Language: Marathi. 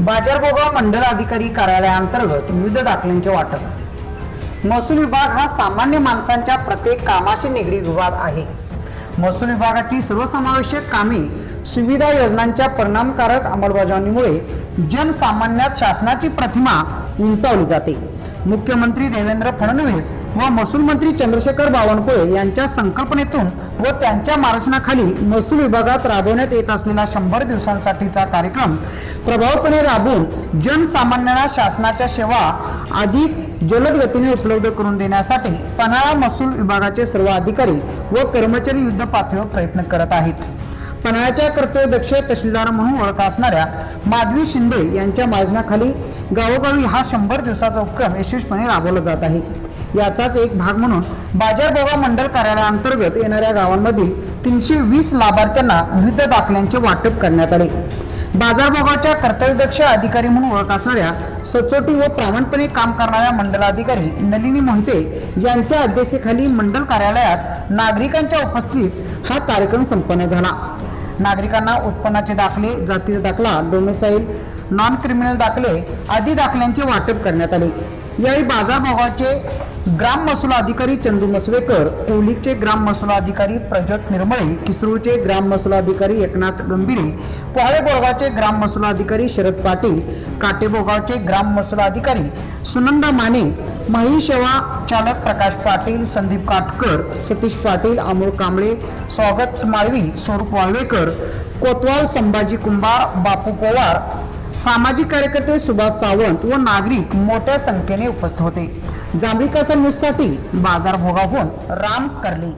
बाजारभोगाव मंडल अधिकारी कार्यालयाअंतर्गत विविध दाखल्यांचे वाटप. महसूल विभाग हा सामान्य माणसांच्या प्रत्येक कामाशी निगडीत विभाग आहे. महसूल विभागाची सर्वसमावेशक कामे सुविधा योजनांच्या परिणामकारक अंमलबजावणीमुळे जनसामान्यात शासनाची प्रतिमा उंचावली जाते. मुख्यमंत्री देवेंद्र फडणवीस व महसूल मंत्री चंद्रशेखर बावनकुळे यांच्या संकल्पनेतून व त्यांच्या मार्गदर्शनाखाली महसूल विभागात राबवण्यात येत असलेला शंभर दिवसांसाठीचा कार्यक्रम प्रभावपणे राबवून जनसामान्यांना शासनाच्या सेवा अधिक जलद गतीने उपलब्ध करून देण्यासाठी पन्हाळा महसूल विभागाचे सर्व अधिकारी व कर्मचारी युद्ध पातळीवर प्रयत्न करत आहेत. पन्हाळ्याच्या कर्तव्यदक्ष तहसीलदार म्हणून ओळख असणाऱ्या माधवी शिंदे यांच्या मार्गदर्शनाखाली गावोगावी हा शंभर दिवसाचा उपक्रम यशस्वीपणे राबवला जात आहे. याचाच एक भाग म्हणून बाजारबोगा मंडळ कार्यालयाअंतर्गत येणाऱ्या गावांमधील तीनशे वीस लाभार्थ्यांना विविध दाखल्यांचे वाटप करण्यात आले. बाजारभोगाच्या कर्तव्यदक्ष अधिकारी म्हणून ओळख असणाऱ्या सचोटी व प्रामाणिकपणे काम करणाऱ्या मंडलाधिकारी नलिनी मोहिते यांच्या अध्यक्षतेखाली मंडल कार्यालयात नागरिकांच्या उपस्थितीत हा कार्यक्रम संपन्न झाला. नागरिकांना उत्पन्नाचे दाखले जातीचा दाखला डोमेसाईल नॉन क्रिमिनल दाखले आदी दाखल्यांचे वाटप करण्यात आले. यावेळी बाजारभावाचे ग्राम महसूल अधिकारी चंदू मसवेकर कोलिकचे ग्राम महसूल अधिकारी प्रजत निर्मळे किसरूरचे ग्राम महसूल अधिकारी एकनाथ गंभीरे पोहाळे बोरगावचे ग्राम महसूल अधिकारी शरद पाटील काटेबोगावचे ग्राम महसूल अधिकारी सुनंदा माने माही सेवा चालक प्रकाश पाटील संदीप काटकर सतीश पाटील अमोल कांबळे स्वागत माळवी स्वरूप वाळवेकर कोतवाल संभाजी कुंभार बापू पवार सामाजिक कार्यकर्ते सुभाष सावंत व नागरिक मोठ्या संख्येने उपस्थित होते. जांभळी कासा न्यूजसाठी बाजार भोगावून राम करले.